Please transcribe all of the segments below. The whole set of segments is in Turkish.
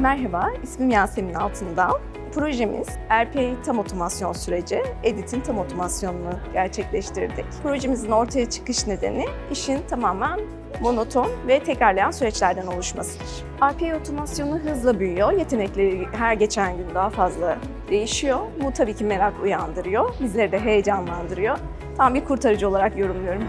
Merhaba, ismim Yasemin Altındağ. Projemiz RPA tam otomasyon süreci, Edit'in tam otomasyonunu gerçekleştirdik. Projemizin ortaya çıkış nedeni işin tamamen monoton ve tekrarlayan süreçlerden oluşmasıdır. RPA otomasyonu hızla büyüyor, yetenekleri her geçen gün daha fazla değişiyor. Bu tabii ki merak uyandırıyor, bizleri de heyecanlandırıyor. Tam bir kurtarıcı olarak yorumluyorum.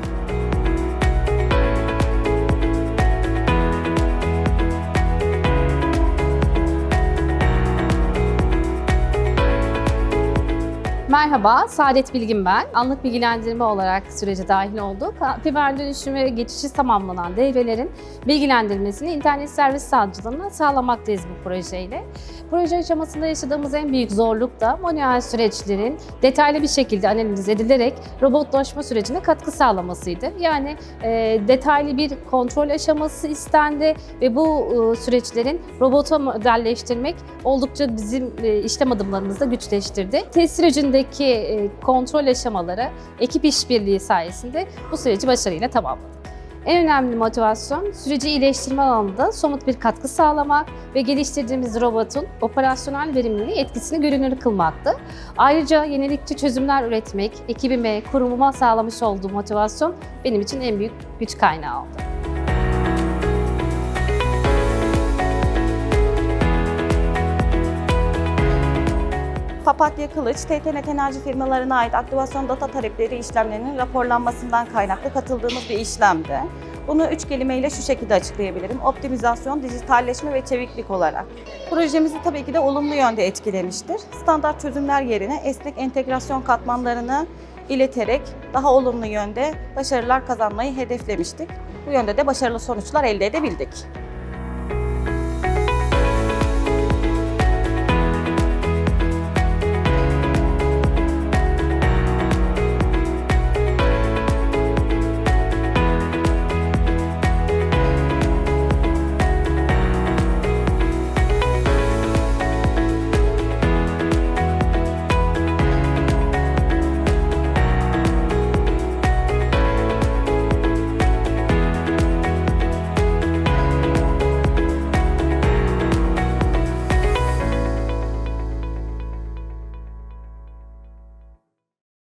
Merhaba, Saadet Bilgin ben. Anlık bilgilendirme olarak sürece dahil olduk. Fiber dönüşümü geçişi tamamlanan devrelerin bilgilendirmesini internet servis sağlayıcılığına sağlamaktayız bu projeyle. Proje aşamasında yaşadığımız en büyük zorluk da manuel süreçlerin detaylı bir şekilde analiz edilerek robotlaşma sürecine katkı sağlamasıydı. Yani e, detaylı bir kontrol aşaması istendi ve bu e, süreçlerin robota modelleştirmek oldukça bizim e, işlem adımlarımızda güçleştirdi. Test sürecindeki e, kontrol aşamaları ekip işbirliği sayesinde bu süreci başarıyla tamamladık. En önemli motivasyon süreci iyileştirme alanında somut bir katkı sağlamak ve geliştirdiğimiz robotun operasyonel verimliliği etkisini görünür kılmaktı. Ayrıca yenilikçi çözümler üretmek, ekibime, kurumuma sağlamış olduğu motivasyon benim için en büyük güç kaynağı oldu. Papatya Kılıç, TTNet Enerji firmalarına ait aktivasyon data talepleri işlemlerinin raporlanmasından kaynaklı katıldığımız bir işlemdi. Bunu üç kelimeyle şu şekilde açıklayabilirim. Optimizasyon, dijitalleşme ve çeviklik olarak. Projemizi tabii ki de olumlu yönde etkilemiştir. Standart çözümler yerine esnek entegrasyon katmanlarını ileterek daha olumlu yönde başarılar kazanmayı hedeflemiştik. Bu yönde de başarılı sonuçlar elde edebildik.